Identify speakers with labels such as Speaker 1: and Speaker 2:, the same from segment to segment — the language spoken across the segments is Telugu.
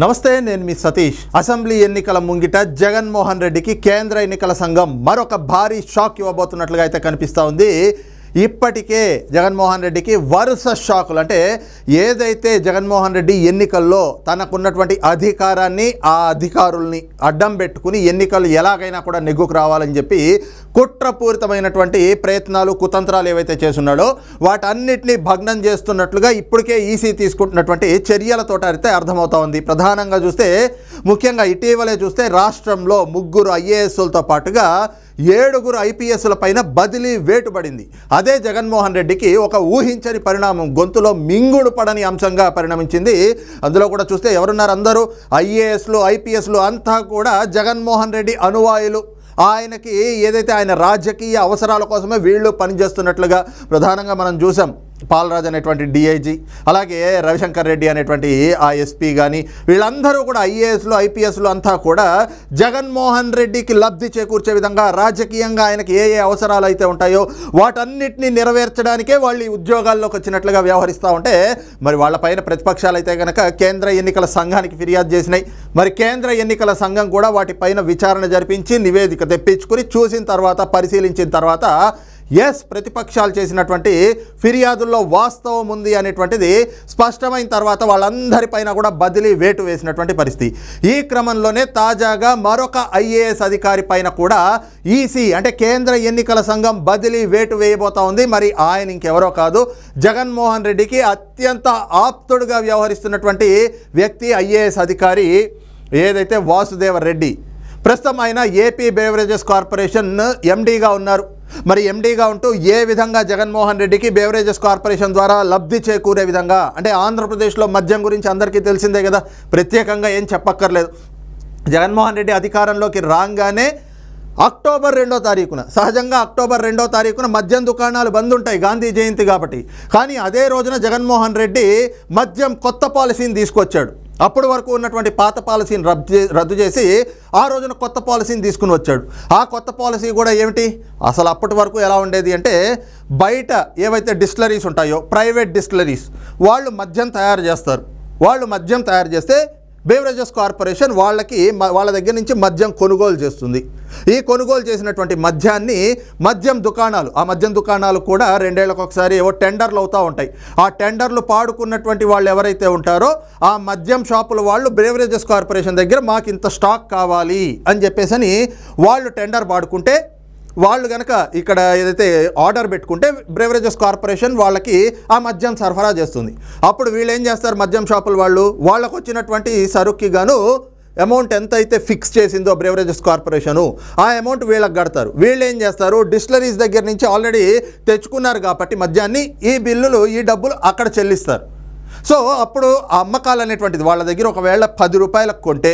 Speaker 1: నమస్తే నేను మీ సతీష్. అసెంబ్లీ ఎన్నికల ముంగిట జగన్మోహన్ రెడ్డికి కేంద్ర ఎన్నికల సంఘం మరొక భారీ షాక్ ఇవ్వబోతున్నట్లుగా అయితే కనిపిస్తూ ఉంది. ఇప్పటికే జగన్మోహన్ రెడ్డికి వరుస షాకులు. అంటే ఏదైతే జగన్మోహన్ రెడ్డి ఎన్నికల్లో తనకున్నటువంటి అధికారాన్ని ఆ అధికారుల్ని అడ్డం పెట్టుకుని ఎన్నికలు ఎలాగైనా కూడా నెగ్గుకు రావాలని చెప్పి కుట్రపూరితమైనటువంటి ప్రయత్నాలు కుతంత్రాలు ఏవైతే చేస్తున్నాడో వాటన్నిటిని భగ్నం చేస్తున్నట్లుగా ఇప్పటికే ఈసీ తీసుకుంటున్నటువంటి చర్యలతో అయితే అర్థమవుతా ఉంది. ప్రధానంగా చూస్తే ముఖ్యంగా ఇటీవలే చూస్తే రాష్ట్రంలో ముగ్గురు ఐఏఎస్లతో పాటుగా ఏడుగురు ఐపీఎస్ల పైన బదిలీ వేటుబడింది. అదే జగన్మోహన్ రెడ్డికి ఒక ఊహించని పరిణామం గొంతులో మింగుడు పడని అంశంగా పరిణమించింది. అందులో కూడా చూస్తే ఎవరున్నారు అందరూ? ఐఏఎస్లు ఐపీఎస్లు అంతా కూడా జగన్మోహన్ రెడ్డి అనువాయులు ఆయనకి ఏదైతే ఆయన రాజకీయ అవసరాల కోసమే వీళ్ళు పనిచేస్తున్నట్లుగా ప్రధానంగా మనం చూసాం పాలరాజ్ అనేటువంటి డిఐజీ అలాగే రవిశంకర్ రెడ్డి అనేటువంటి ఆ ఎస్పీ కానీ వీళ్ళందరూ కూడా ఐఏఎస్లు ఐపీఎస్లు అంతా కూడా జగన్మోహన్ రెడ్డికి లబ్ధి చేకూర్చే విధంగా రాజకీయంగా ఆయనకి ఏ ఏ అవసరాలు అయితే ఉంటాయో వాటన్నిటిని నెరవేర్చడానికే వాళ్ళు ఈ ఉద్యోగాల్లోకి వచ్చినట్లుగా వ్యవహరిస్తూ ఉంటే మరి వాళ్ళపైన ప్రతిపక్షాలు అయితే కనుక కేంద్ర ఎన్నికల సంఘానికి ఫిర్యాదు చేసినాయి. మరి కేంద్ర ఎన్నికల సంఘం కూడా వాటిపైన విచారణ జరిపించి నివేదిక తెప్పించుకుని చూసిన తర్వాత పరిశీలించిన తర్వాత ఎస్ ప్రతిపక్షాలు చేసినటువంటి ఫిర్యాదుల్లో వాస్తవం ఉంది అనేటువంటిది స్పష్టమైన తర్వాత వాళ్ళందరిపైన కూడా బదిలీ వేటు వేసినటువంటి పరిస్థితి. ఈ క్రమంలోనే తాజాగా మరొక ఐఏఎస్ అధికారి పైన కూడా ఈసీ అంటే కేంద్ర ఎన్నికల సంఘం బదిలీ వేటు వేయబోతా ఉంది. మరి ఆయన ఇంకెవరో కాదు. జగన్మోహన్ రెడ్డికి అత్యంత ఆప్తుడుగా వ్యవహరిస్తున్నటువంటి వ్యక్తి ఐఏఎస్ అధికారి ఏదైతే వాసుదేవ రెడ్డి. ప్రస్తుతం ఆయన ఏపీ బేవరేజెస్ కార్పొరేషన్ ఎండీగా ఉన్నారు. మరి ఎండీగా ఉంటూ ఏ విధంగా జగన్మోహన్ రెడ్డికి బేవరేజెస్ కార్పొరేషన్ ద్వారా లబ్ధి చేకూరే విధంగా? అంటే ఆంధ్రప్రదేశ్లో మద్యం గురించి అందరికీ తెలిసిందే కదా ప్రత్యేకంగా ఏం చెప్పక్కర్లేదు. జగన్మోహన్ రెడ్డి అధికారంలోకి రాగానే అక్టోబర్ రెండో తారీఖున సహజంగా అక్టోబర్ రెండో తారీఖున మద్యం దుకాణాలు బంద్ ఉంటాయి గాంధీ జయంతి కాబట్టి. కానీ అదే రోజున జగన్మోహన్ రెడ్డి మద్యం కొత్త పాలసీని తీసుకొచ్చాడు. అప్పటి వరకు ఉన్నటువంటి పాత పాలసీని రద్దు రద్దు చేసి ఆ రోజున కొత్త పాలసీని తీసుకుని వచ్చాడు. ఆ కొత్త పాలసీ కూడా ఏమిటి? అసలు అప్పటి వరకు ఎలా ఉండేది అంటే బయట ఏవైతే డిస్టిలరీస్ ఉంటాయో ప్రైవేట్ డిస్టిలరీస్ వాళ్ళు మద్యం తయారు చేస్తారు. వాళ్ళు మద్యం తయారు చేస్తే బేవరేజెస్ కార్పొరేషన్ వాళ్ళకి వాళ్ళ దగ్గర నుంచి మద్యం కొనుగోలు చేస్తుంది. ఈ కొనుగోలు చేసినటువంటి మద్యాన్ని మద్యం దుకాణాలు ఆ మద్యం దుకాణాలు కూడా రెండేళ్ళకు ఒకసారి ఏవో టెండర్లు అవుతూ ఉంటాయి. ఆ టెండర్లు పాడుకున్నటువంటి వాళ్ళు ఎవరైతే ఉంటారో ఆ మద్యం షాపుల వాళ్ళు బేవరేజెస్ కార్పొరేషన్ దగ్గర మాకు ఇంత స్టాక్ కావాలి అని చెప్పేసి వాళ్ళు టెండర్ పాడుకుంటే వాళ్ళు కనుక ఇక్కడ ఏదైతే ఆర్డర్ పెట్టుకుంటే బ్రేవరేజెస్ కార్పొరేషన్ వాళ్ళకి ఆ మద్యం సరఫరా చేస్తుంది. అప్పుడు వీళ్ళు ఏం చేస్తారు మద్యం షాపుల వాళ్ళు? వాళ్ళకు వచ్చినటువంటి సరుక్కి గాను అమౌంట్ ఎంత అయితే ఫిక్స్ చేసిందో బ్రేవరేజెస్ కార్పొరేషను ఆ అమౌంట్ వీళ్ళకి కడతారు. వీళ్ళు ఏం చేస్తారు? డిస్టిలరీస్ దగ్గర నుంచి ఆల్రెడీ తెచ్చుకున్నారు కాబట్టి మద్యాన్ని ఈ బిల్లులు ఈ డబ్బులు అక్కడ చెల్లిస్తారు. సో అప్పుడు ఆ అమ్మకాలు అనేటువంటిది వాళ్ళ దగ్గర ఒకవేళ పది రూపాయలకు కొంటే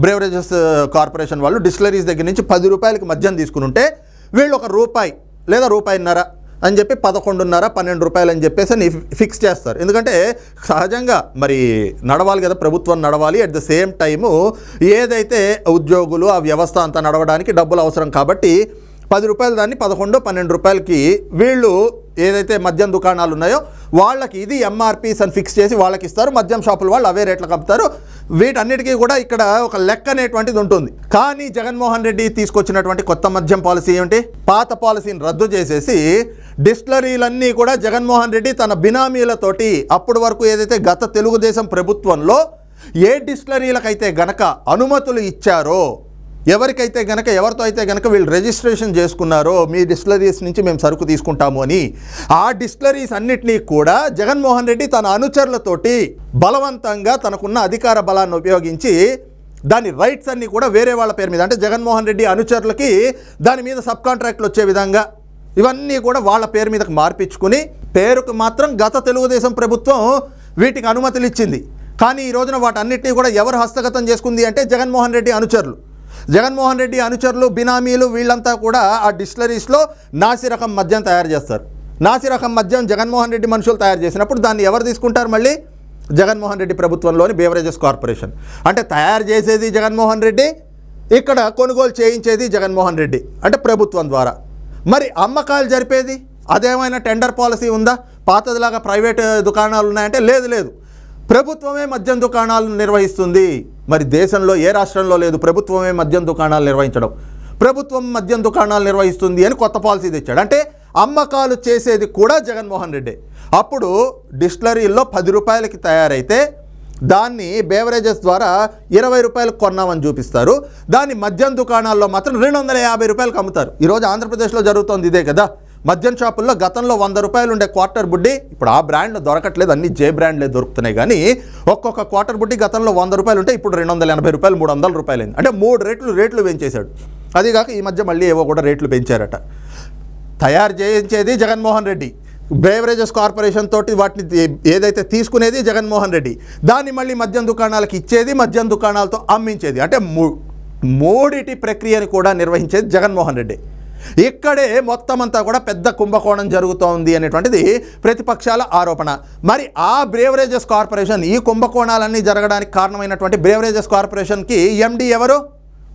Speaker 1: బ్రేవరేజెస్ కార్పొరేషన్ uh, వాళ్ళు డిస్టిలరీస్ దగ్గర నుంచి పది రూపాయలకి మద్యం తీసుకుని ఉంటే వీళ్ళు ఒక రూపాయి లేదా రూపాయిన్నర అని చెప్పి పదకొండున్నర పన్నెండు రూపాయలు అని చెప్పేసి అని ఫిక్స్ చేస్తారు. ఎందుకంటే సహజంగా మరి నడవాలి కదా ప్రభుత్వం నడవాలి. అట్ ద సేమ్ టైము ఏదైతే ఉద్యోగులు ఆ వ్యవస్థ అంతా నడవడానికి డబ్బులు అవసరం కాబట్టి పది రూపాయలు దాన్ని పదకొండు పన్నెండు రూపాయలకి వీళ్ళు ఏదైతే మద్యం దుకాణాలు ఉన్నాయో వాళ్ళకి ఇది ఎంఆర్పీస్ అని ఫిక్స్ చేసి వాళ్ళకి ఇస్తారు. మద్యం షాపులు వాళ్ళు అవే రేట్లకు అమ్ముతారు. వీటన్నిటికీ కూడా ఇక్కడ ఒక లెక్క అనేటువంటిది ఉంటుంది. కానీ జగన్మోహన్ రెడ్డి తీసుకొచ్చినటువంటి కొత్త మద్యం పాలసీ ఏమిటి? పాత పాలసీని రద్దు చేసేసి డిస్టిలరీలన్నీ కూడా జగన్మోహన్ రెడ్డి తన బినామీలతోటి అప్పటి వరకు ఏదైతే గత తెలుగుదేశం ప్రభుత్వంలో ఏ డిస్టిలరీలకైతే గనక అనుమతులు ఇచ్చారో ఎవరికైతే గనక ఎవరితో అయితే గనక వీళ్ళు రిజిస్ట్రేషన్ చేసుకున్నారో మీ డిస్టిలరీస్ నుంచి మేము సరుకు తీసుకుంటాము అని ఆ డిస్టిలరీస్ అన్నిటినీ కూడా జగన్మోహన్ రెడ్డి తన అనుచరులతోటి బలవంతంగా తనకున్న అధికార బలాన్ని ఉపయోగించి దాని రైట్స్ అన్నీ కూడా వేరే వాళ్ళ పేరు మీద అంటే జగన్మోహన్ రెడ్డి అనుచరులకి దాని మీద సబ్ కాంట్రాక్ట్లు వచ్చే విధంగా ఇవన్నీ కూడా వాళ్ళ పేరు మీదకి మార్పించుకుని పేరుకు మాత్రం గత తెలుగుదేశం ప్రభుత్వం వీటికి అనుమతులు ఇచ్చింది. కానీ ఈ రోజున వాటన్నిటినీ కూడా ఎవరు హస్తగతం చేసుకుంది అంటే జగన్మోహన్ రెడ్డి అనుచరులు. జగన్మోహన్ రెడ్డి అనుచరులు బినామీలు వీళ్ళంతా కూడా ఆ డిస్టిలరీస్లో నాసిరకం మద్యం తయారు చేస్తారు. నాసిరకం మద్యం జగన్మోహన్ రెడ్డి మనుషులు తయారు చేసినప్పుడు దాన్ని ఎవరు తీసుకుంటారు మళ్ళీ? జగన్మోహన్ రెడ్డి ప్రభుత్వంలోని బేవరేజెస్ కార్పొరేషన్. అంటే తయారు చేసేది జగన్మోహన్ రెడ్డి ఇక్కడ కొనుగోలు చేయించేది జగన్మోహన్ రెడ్డి అంటే ప్రభుత్వం ద్వారా. మరి అమ్మకాలు జరిపేది అదేమైనా టెండర్ పాలసీ ఉందా? పాతదిలాగా ప్రైవేట్ దుకాణాలు ఉన్నాయంటే లేదు లేదు. ప్రభుత్వమే మద్యం దుకాణాలను నిర్వహిస్తుంది. మరి దేశంలో ఏ రాష్ట్రంలో లేదు ప్రభుత్వమే మద్యం దుకాణాలు నిర్వహించడం. ప్రభుత్వం మద్యం దుకాణాలు నిర్వహిస్తుంది అని కొత్త పాలసీ తెచ్చాడు. అంటే అమ్మకాలు చేసేది కూడా జగన్మోహన్ రెడ్డి. అప్పుడు డిస్టిలరీల్లో పది రూపాయలకి తయారైతే దాన్ని బేవరేజెస్ ద్వారా ఇరవై రూపాయలకు కొన్నామని చూపిస్తారు. దాన్ని మద్యం దుకాణాల్లో మాత్రం రెండు వందల యాభై రూపాయలకు అమ్ముతారు. ఈరోజు ఆంధ్రప్రదేశ్లో జరుగుతోంది ఇదే కదా. మద్యం షాపుల్లో గతంలో వంద రూపాయలు ఉండే క్వార్టర్ బుడ్డి ఇప్పుడు ఆ బ్రాండ్లు దొరకట్లేదు అన్ని జే బ్రాండ్లే దొరుకుతున్నాయి. కానీ ఒక్కొక్క క్వార్టర్ బుడ్డి గతంలో వంద రూపాయలు ఉంటే ఇప్పుడు రెండు వందల ఎనభై రూపాయలు మూడు వందల రూపాయలు అయింది అంటే మూడు రేట్లు రేట్లు పెంచేశాడు. అదిగాక ఈ మధ్య మళ్ళీ ఏవో కూడా రేట్లు పెంచారట. తయారు చేయించేది జగన్మోహన్ రెడ్డి. బేవరేజెస్ కార్పొరేషన్ తోటి వాటిని ఏదైతే తీసుకునేది జగన్మోహన్ రెడ్డి. దాన్ని మళ్ళీ మద్యం దుకాణాలకు ఇచ్చేది మద్యం దుకాణాలతో అమ్మించేది. అంటే మూ- మూడిటి ప్రక్రియను కూడా నిర్వహించేది జగన్మోహన్ రెడ్డి. ఇక్కడే మొత్తం అంతా కూడా పెద్ద కుంభకోణం జరుగుతోంది అనేటువంటిది ప్రతిపక్షాల ఆరోపణ. మరి ఆ బ్రేవరేజెస్ కార్పొరేషన్ ఈ కుంభకోణాలన్నీ జరగడానికి కారణమైనటువంటి బ్రేవరేజెస్ కార్పొరేషన్కి ఎండి ఎవరు?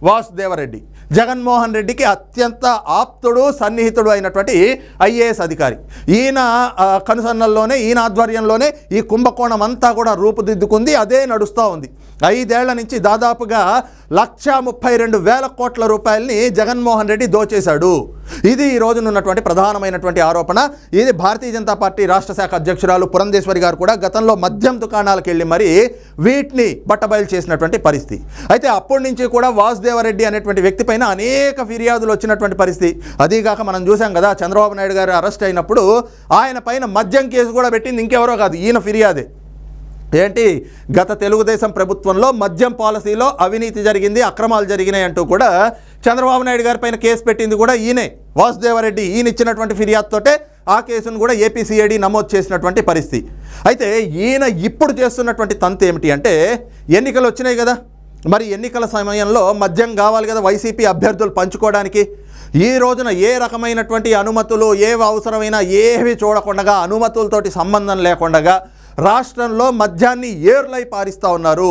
Speaker 1: వాసుదేవరెడ్డి. జగన్మోహన్ రెడ్డికి అత్యంత ఆప్తుడు సన్నిహితుడు అయినటువంటి ఐఏఎస్ అధికారి. ఈయన కనుసన్నల్లోనే ఈయన ఆధ్వర్యంలోనే ఈ కుంభకోణం అంతా కూడా రూపుదిద్దుకుంది అదే నడుస్తూ ఉంది. ఐదేళ్ళ నుంచి దాదాపుగా లక్ష ముప్పై రెండు వేల కోట్ల రూపాయలని జగన్మోహన్ రెడ్డి దోచేశాడు. ఇది ఈ రోజునున్నటువంటి ప్రధానమైనటువంటి ఆరోపణ. ఇది భారతీయ జనతా పార్టీ రాష్ట్ర శాఖ అధ్యక్షురాలు పురంధేశ్వరి గారు కూడా గతంలో మద్యం దుకాణాలకు వెళ్ళి మరి వీటిని బట్టబయలు చేసినటువంటి పరిస్థితి. అయితే అప్పటి నుంచి కూడా వాసుదేవరెడ్డి అనేటువంటి వ్యక్తి పైన అనేక ఫిర్యాదులు వచ్చినటువంటి పరిస్థితి. అదీగాక మనం చూసాం కదా చంద్రబాబు నాయుడు గారు అరెస్ట్ అయినప్పుడు ఆయన పైన మద్యం కేసు కూడా పెట్టింది ఇంకెవరో కాదు ఈయన ఫిర్యాదే. ఏంటి? గత తెలుగుదేశం ప్రభుత్వంలో మద్యం పాలసీలో అవినీతి జరిగింది అక్రమాలు జరిగినాయి అంటూ కూడా చంద్రబాబు నాయుడు గారి పైన కేసు పెట్టింది కూడా ఈయనే. వాసుదేవరెడ్డి ఈయన ఇచ్చినటువంటి ఫిర్యాదుతోటే ఆ కేసును కూడా ఏపీసీఐడి నమోదు చేసినటువంటి పరిస్థితి. అయితే ఈయన ఇప్పుడు చేస్తున్నటువంటి తంతు ఏమిటి అంటే ఎన్నికలు వచ్చినాయి కదా. మరి ఎన్నికల సమయంలో మద్యం కావాలి కదా వైసీపీ అభ్యర్థులు పంచుకోవడానికి. ఈ రోజున ఏ రకమైనటువంటి అనుమతులు ఏవి అవసరమైనా ఏవి చూడకుండా అనుమతులతోటి సంబంధం లేకుండా రాష్ట్రంలో మద్యాన్ని ఏర్లై పారిస్తూ ఉన్నారు.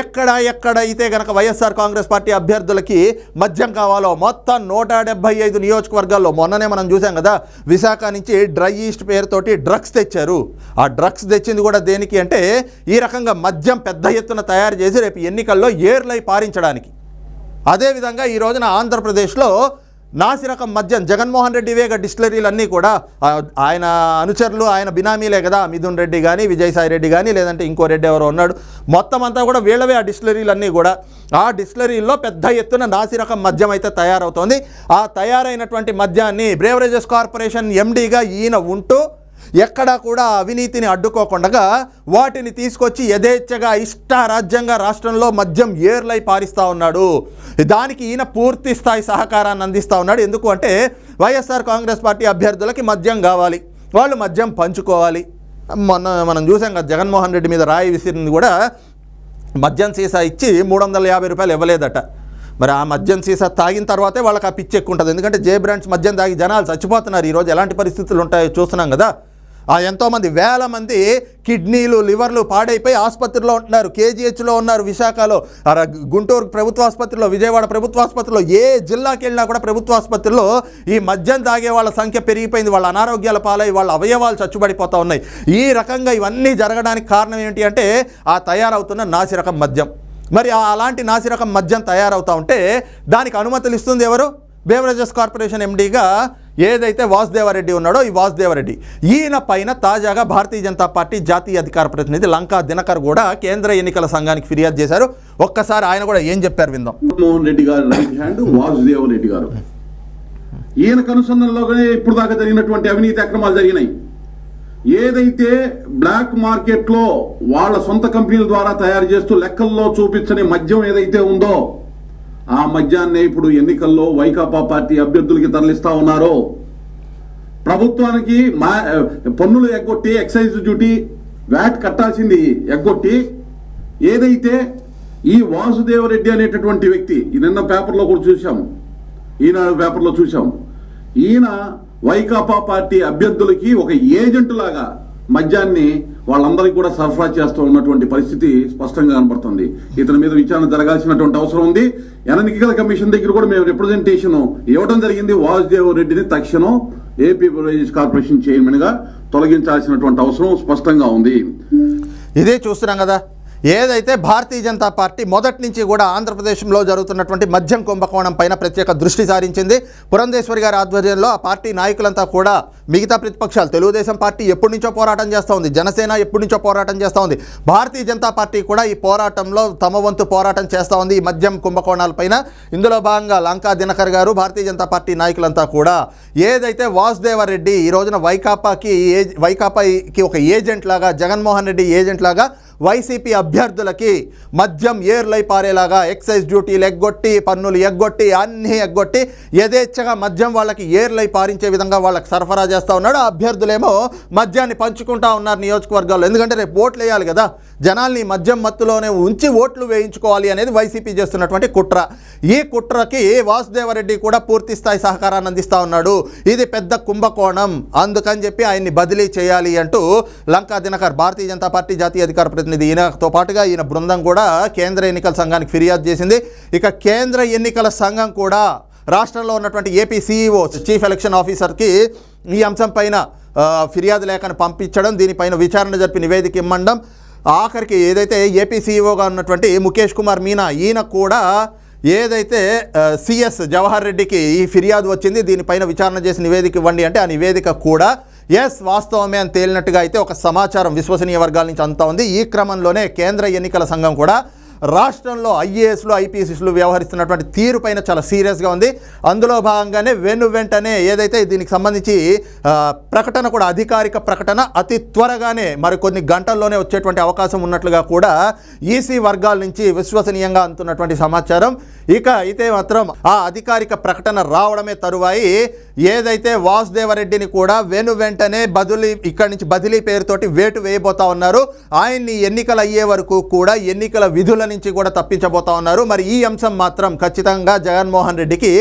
Speaker 1: ఎక్కడ ఎక్కడ అయితే గనక వైఎస్ఆర్ కాంగ్రెస్ పార్టీ అభ్యర్థులకి మద్యం కావాలో మొత్తం నూట డెబ్బై ఐదు నియోజకవర్గాల్లో మొన్ననే మనం చూసాం కదా విశాఖ నుంచి డ్రై ఈస్ట్ పేరుతోటి డ్రగ్స్ తెచ్చారు. ఆ డ్రగ్స్ తెచ్చింది కూడా దేనికి అంటే ఈ రకంగా మద్యం పెద్ద ఎత్తున తయారు చేసి రేపు ఎన్నికల్లో ఏర్లై పారించడానికి. అదేవిధంగా ఈ రోజున ఆంధ్రప్రదేశ్లో నాసిరకం మద్యం జగన్మోహన్ రెడ్డి వేగ డిస్టిలరీలన్నీ కూడా ఆయన అనుచరులు ఆయన బినామీలే కదా మిథున్ రెడ్డి కానీ విజయసాయి రెడ్డి కానీ లేదంటే ఇంకో రెడ్డి ఎవరో ఉన్నాడు. మొత్తం అంతా కూడా వీళ్ళవే ఆ డిస్టిలరీలన్నీ కూడా. ఆ డిస్టిలరీల్లో పెద్ద ఎత్తున నాసిరకం మద్యం అయితే తయారవుతోంది. ఆ తయారైనటువంటి మద్యాన్ని బ్రేవరేజెస్ కార్పొరేషన్ ఎండీగా ఈయన ఉంటూ ఎక్కడా కూడా అవినీతిని అడ్డుకోకుండా వాటిని తీసుకొచ్చి యథేచ్ఛగా ఇష్టారాజ్యంగా రాష్ట్రంలో మద్యం ఏర్లై పారిస్తూ ఉన్నాడు. దానికి ఈయన పూర్తి స్థాయి సహకారాన్ని అందిస్తూ ఉన్నాడు. ఎందుకు అంటే వైఎస్ఆర్ కాంగ్రెస్ పార్టీ అభ్యర్థులకి మద్యం కావాలి. వాళ్ళు మద్యం పంచుకోవాలి. మొన్న మనం చూసాం కదా జగన్మోహన్ రెడ్డి మీద రాయి విసిరింది కూడా మద్యం సీసా ఇచ్చి మూడు వందల యాభై రూపాయలు ఇవ్వలేదట. మరి ఆ మద్యం సీసా తాగిన తర్వాతే వాళ్ళకి ఆ పిచ్చి ఎక్కువ ఉంటుంది ఎందుకంటే జే బ్రాండ్స్ మద్యం తాగి జనాలు చచ్చిపోతున్నారు. ఈరోజు ఎలాంటి పరిస్థితులు ఉంటాయో చూస్తున్నాం కదా. ఆ ఎంతోమంది వేల మంది కిడ్నీలు లివర్లు పాడైపోయి ఆసుపత్రిలో ఉంటున్నారు కేజీహెచ్లో ఉన్నారు విశాఖలో. అర గుంటూరు ప్రభుత్వ ఆసుపత్రిలో విజయవాడ ప్రభుత్వ ఆసుపత్రిలో ఏ జిల్లాకి వెళ్ళినా కూడా ప్రభుత్వ ఆసుపత్రిలో ఈ మద్యం తాగే వాళ్ళ సంఖ్య పెరిగిపోయింది వాళ్ళ అనారోగ్యాల పాలై వాళ్ళ అవయవాలు చచ్చుబడిపోతూ ఉన్నాయి. ఈ రకంగా ఇవన్నీ జరగడానికి కారణం ఏంటి అంటే ఆ తయారవుతున్న నాసిరకం మద్యం. మరి అలాంటి నాసిరకం మద్యం తయారవుతూ ఉంటే దానికి అనుమతులు ఇస్తుంది ఎవరు? బేవరేజెస్ కార్పొరేషన్ ఎండీగా ఏదైతే వాసుదేవరెడ్డి ఉన్నాడో ఈ వాసుదేవరెడ్డి ఈయన పైన తాజాగా భారతీయ జనతా పార్టీ జాతీయ అధికార ప్రతినిధి లంకా దినకర్ కూడా కేంద్ర ఎన్నికల సంఘానికి ఫిర్యాదు చేశారు. ఒక్కసారి ఆయన కూడా ఏం చెప్పారు విందాం.
Speaker 2: మోహన్ రెడ్డి గారు రైట్ హ్యాండ్ వాసుదేవ రెడ్డి గారు. ఈయన అనుసంధానంలోనే ఇప్పుడు దాకా జరిగినటువంటి అవినీతి అక్రమాలు జరిగినాయి. ఏదైతే బ్లాక్ మార్కెట్లో వాళ్ళ సొంత కంపెనీల ద్వారా తయారు చేస్తూ లెక్కల్లో చూపించని మద్యం ఏదైతే ఉందో ఆ మధ్యాహ్నే ఇప్పుడు ఎన్నికల్లో వైకాపా పార్టీ అభ్యర్థులకి తరలిస్తా ఉన్నారో. ప్రభుత్వానికి మా పన్నులు ఎగ్గొట్టి ఎక్సైజ్ డ్యూటీ వ్యాట్ కట్టాల్సింది ఎగ్గొట్టి ఏదైతే ఈ వాసుదేవరెడ్డి అనేటటువంటి వ్యక్తి నిన్న పేపర్లో కూడా చూసాం ఈనాడు పేపర్లో చూసాం ఈయన వైకాపా పార్టీ అభ్యర్థులకి ఒక ఏజెంట్ లాగా మద్యాన్ని వాళ్ళందరికీ కూడా సరఫరా చేస్తూ ఉన్నటువంటి పరిస్థితి స్పష్టంగా కనపడుతుంది ఇతని మీద విచారణ జరగాల్సినటువంటి అవసరం ఉంది. ఎన్నికల కమిషన్ దగ్గర కూడా మేము రిప్రజెంటేషన్ ఇవ్వడం జరిగింది. వాసుదేవ్ రెడ్డిని తక్షణం ఏపీ కార్పొరేషన్ చైర్మన్గా తొలగించాల్సినటువంటి అవసరం స్పష్టంగా ఉంది.
Speaker 1: ఇదే చూస్తున్నాం కదా. ఏదైతే భారతీయ జనతా పార్టీ మొదటి నుంచి కూడా ఆంధ్రప్రదేశ్లో జరుగుతున్నటువంటి మద్యం కుంభకోణం పైన ప్రత్యేక దృష్టి సారించింది. పురంధేశ్వరి గారి ఆధ్వర్యంలో ఆ పార్టీ నాయకులంతా కూడా మిగతా ప్రతిపక్షాలు తెలుగుదేశం పార్టీ ఎప్పటి నుంచో పోరాటం చేస్తూ ఉంది. జనసేన ఎప్పటి నుంచో పోరాటం చేస్తూ ఉంది. భారతీయ జనతా పార్టీ కూడా ఈ పోరాటంలో తమ వంతు పోరాటం చేస్తూ ఉంది ఈ మద్యం కుంభకోణాలపైన ఇందులో భాగంగా లంకా దినకర్ గారు భారతీయ జనతా పార్టీ నాయకులంతా కూడా ఏదైతే వాసుదేవరెడ్డి ఈ రోజున వైకాపాకి ఏ- వైకాపాకి ఒక ఏజెంట్ లాగా జగన్మోహన్ రెడ్డి ఏజెంట్ లాగా వైసీపీ అభ్యర్థులకి మద్యం ఏర్లై పారేలాగా ఎక్సైజ్ డ్యూటీలు ఎగ్గొట్టి పన్నులు ఎగ్గొట్టి అన్నీ ఎగ్గొట్టి యథేచ్ఛగా మద్యం వాళ్ళకి ఏర్లై పారించే విధంగా వాళ్ళకి సరఫరా చేస్తూ ఉన్నాడు. ఆ అభ్యర్థులేమో మద్యాన్ని పంచుకుంటా ఉన్నారు నియోజకవర్గాల్లో. ఎందుకంటే రేపు ఓట్లు వేయాలి కదా. జనాల్ని మద్యం మత్తులోనే ఉంచి ఓట్లు వేయించుకోవాలి అనేది వైసీపీ చేస్తున్నటువంటి కుట్ర. ఈ కుట్రకి వాసుదేవరెడ్డి కూడా పూర్తి స్థాయి సహకారాన్ని అందిస్తూ ఉన్నాడు. ఇది పెద్ద కుంభకోణం. అందుకని చెప్పి ఆయన్ని బదిలీ చేయాలి అంటూ లంకా దినకర్ భారతీయ జనతా పార్టీ జాతీయ అధికార ప్రతినిధి ఈయనతో పాటుగా ఈయన బృందం కూడా కేంద్ర ఎన్నికల సంఘానికి ఫిర్యాదు చేసింది. ఇక కేంద్ర ఎన్నికల సంఘం కూడా రాష్ట్రంలో ఉన్నటువంటి ఏపీ సీఈఓ చీఫ్ ఎలక్షన్ ఆఫీసర్కి ఈ అంశం పైన ఫిర్యాదు లేఖను పంపించడం దీనిపైన విచారణ జరిపి నివేదిక ఇమ్మండం. ఆఖరికి ఏదైతే ఏపీ సీఈఓగా ఉన్నటువంటి ముఖేష్ కుమార్ మీనా ఈయన కూడా ఏదైతే సిఎస్ జవహర్ రెడ్డికి ఈ ఫిర్యాదు వచ్చింది దీనిపైన విచారణ చేసి నివేదిక ఇవ్వండి అంటే ఆ నివేదిక కూడా ఎస్ వాస్తవమే అని తేలినట్టుగా అయితే ఒక సమాచారం విశ్వసనీయ వర్గాల నుంచి అంతా ఉంది. ఈ క్రమంలోనే కేంద్ర ఎన్నికల సంఘం కూడా రాష్ట్రంలో ఐఏఎస్లు ఐపీఎస్లు వ్యవహరిస్తున్నటువంటి తీరుపైన చాలా సీరియస్గా ఉంది. అందులో భాగంగానే వెను వెంటనే ఏదైతే దీనికి సంబంధించి ప్రకటన కూడా అధికారిక ప్రకటన అతి త్వరగానే మరికొన్ని గంటల్లోనే వచ్చేటువంటి అవకాశం ఉన్నట్లుగా కూడా ఈసీ వర్గాల నుంచి విశ్వసనీయంగా అందుతున్నటువంటి సమాచారం. ఇక అయితే మాత్రం ఆ అధికారిక ప్రకటన రావడమే తరువాయి. ఏదైతే వాసుదేవరెడ్డిని కూడా వెను వెంటనే బదిలీ ఇక్కడి నుంచి బదిలీ పేరుతోటి వేటు వేయబోతా ఉన్నారు. ఆయన్ని ఎన్నికలు అయ్యే వరకు కూడా ఎన్నికల విధుల నుంచి కూడా తప్పించబోతా ఉన్నారు. మరి ఈ అంశం మాత్రం ఖచ్చితంగా జగన్మోహన్ రెడ్డికి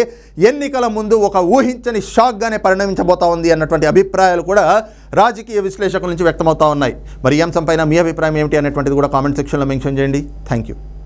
Speaker 1: ఎన్నికల ముందు ఒక ఊహించని షాక్గానే పరిణమించబోతా ఉంది అన్నటువంటి అభిప్రాయాలు కూడా రాజకీయ విశ్లేషకుల నుంచి వ్యక్తమవుతా ఉన్నాయి. మరి ఈ అంశం పైన మీ అభిప్రాయం ఏమిటి అనేటువంటిది కూడా కామెంట్ సెక్షన్లో మెన్షన్ చేయండి. Thank you